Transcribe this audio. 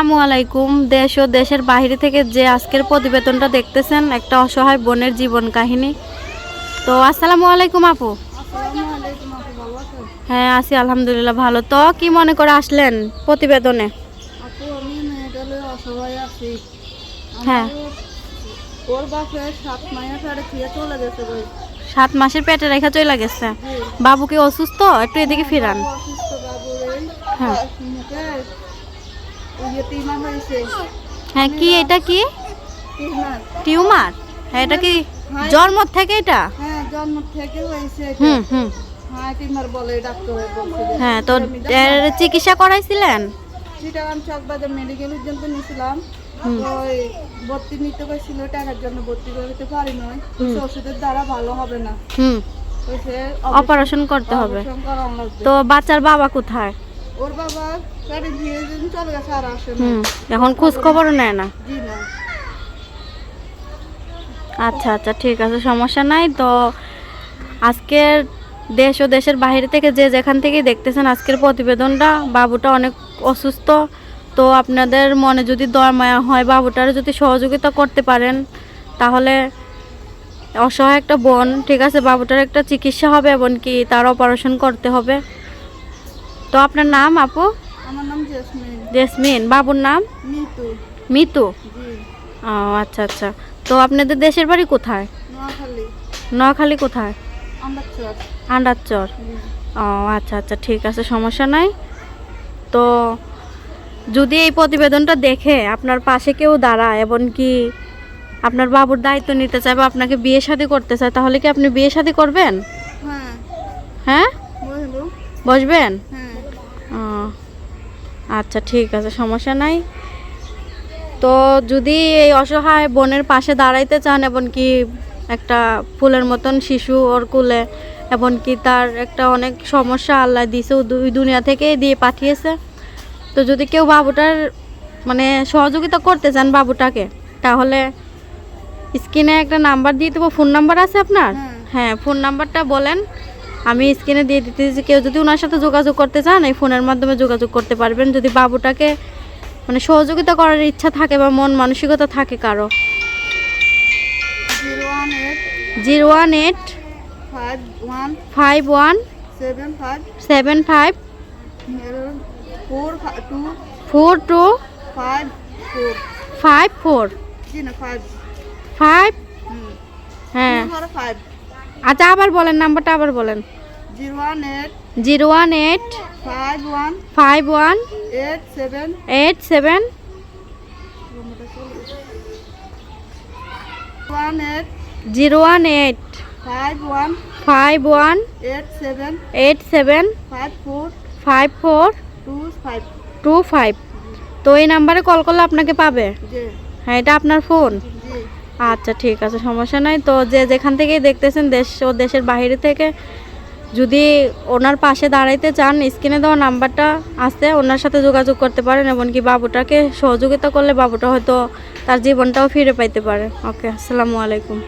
আসসালামু আলাইকুম। দেশ ও দেশের বাইরে থেকে যে আজকের প্রতিবেদনটা দেখতেছেন একটা অসহায় বোনের জীবন কাহিনী। তো আসসালামু আলাইকুম আপু। হ্যাঁ আছি আলহামদুলিল্লাহ ভালো। তো কি মনে করে আসলেন প্রতিবেদনে? হ্যাঁ। সাত মাসের পেটে রেখা চলে গেছে? জি। বাবু কি অসুস্থ? একটু এদিকে ফিরান। হ্যাঁ। হ্যাঁ কি এটা কি? টিমার টিউমার? হ্যাঁ এটা কি জন্ম থেকে এটা? হ্যাঁ জন্ম থেকে হয়েছে হুম হুম। হ্যাঁ হ্যাঁ তো এর চিকিৎসা করাইছিলেন? চিটাগাং চকবাজার মেডিকেল পর্যন্ত নিয়েছিলাম ওই ভর্তি নিতে গেছিল টাকার জন্য ভর্তি করতে পারি নয় ওষুধের দ্বারা ভালো হবে না। হুম। অপারেশন করতে হবে। তো বাচ্চার বাবা কোথায়? ওর বাবা গাড়ি দিয়ে চলে গেছে আর আসে না। হুম এখন খোঁজ খবরও নেয় না। জি না। আচ্ছা আচ্ছা ঠিক আছে সমস্যা নাই তো। আজকের দেশ ও দেশের বাইরে থেকে যে যেখান থেকে দেখতেছেন আজকের প্রতিবেদনটা বাবুটা অনেক অসুস্থ। তো আপনাদের মনে যদি দয়া মায়া হয় বাবুটার যদি সহযোগিতা করতে পারেন তাহলে অসহায় একটা বোন ঠিক আছে বাবুটার একটা চিকিৎসা হবে এবং কি তার অপারেশন করতে হবে। তো আপনার নাম আপু? আমার নাম জেসমিন। জেসমিন। বাবুর নাম? মিতু। মিতু? ও আচ্ছা আচ্ছা। তো আপনাদের দেশের বাড়ি কোথায়? নোয়াখালী। নোয়াখালী কোথায়? আন্ডারচর ও আচ্ছা আচ্ছা ঠিক আছে সমস্যা নাই। তো যদি এই প্রতিবেদনটা দেখে আপনার পাশে কেউ দাঁড়ায় এবং কি আপনার বাবুর দায়িত্ব নিতে চায় বা আপনাকে বিয়ে শাদী করতে চায় তাহলে কি আপনি বিয়ে শাদী করবেন? হ্যাঁ। হ্যাঁ? বসবেন? হ্যাঁ। আচ্ছা ঠিক আছে সমস্যা নাই। তো যদি এই অসহায় বোনের পাশে দাঁড়াইতে চান এবং কি একটা ফুলের মতন শিশু ওর কুলে এবং কি তার একটা অনেক সমস্যা আল্লাহ দিয়েছে ও দুই দুনিয়া থেকে দিয়ে পাঠিয়েছে তো যদি কেউ বাবুটার মানে সহযোগিতা করতে চান বাবুটাকে তাহলে স্ক্রিনে একটা নাম্বার দিয়ে দেবো। ফোন নাম্বার আছে আপনার? হ্যাঁ। হ্যাঁ ফোন নাম্বারটা বলেন। আমি স্ক্রিনে দিয়ে দিতেছি কেউ যদি ওনার সাথে যোগাযোগ করতে চান এই ফোনের মাধ্যমে যোগাযোগ করতে পারবেন। যদি বাবুটাকে মানে সহযোগিতা করার ইচ্ছা থাকে বা মন মানসিকতা থাকে কারও। Zero one eight five one seven five four two five four five four five five হ্যাঁ আচ্ছা আবার বলেন নাম্বারটা আবার বলেন। Zero one eight zero one eight five one five one eight seven zero one eight five one eight seven five four two five তো এই নাম্বারে কল করলে আপনাকে পাবে? হ্যাঁ এটা আপনার ফোন। আচ্ছা ঠিক আছে, সমস্যা নাই। তো যে যেখান থেকেই দেখতেছেন দেশ ও দেশের বাইরে থেকে, যদি ওনার পাশে দাঁড়াইতে চান, স্ক্রিনে দেওয়া নাম্বারটা আছে, ওনার সাথে যোগাযোগ করতে পারেন, এমনকি বাবুটাকে সহযোগিতা করলে বাবুটা হয়তো তার জীবনটাও ফিরে পাইতে পারে। ওকে, আসসালামু আলাইকুম।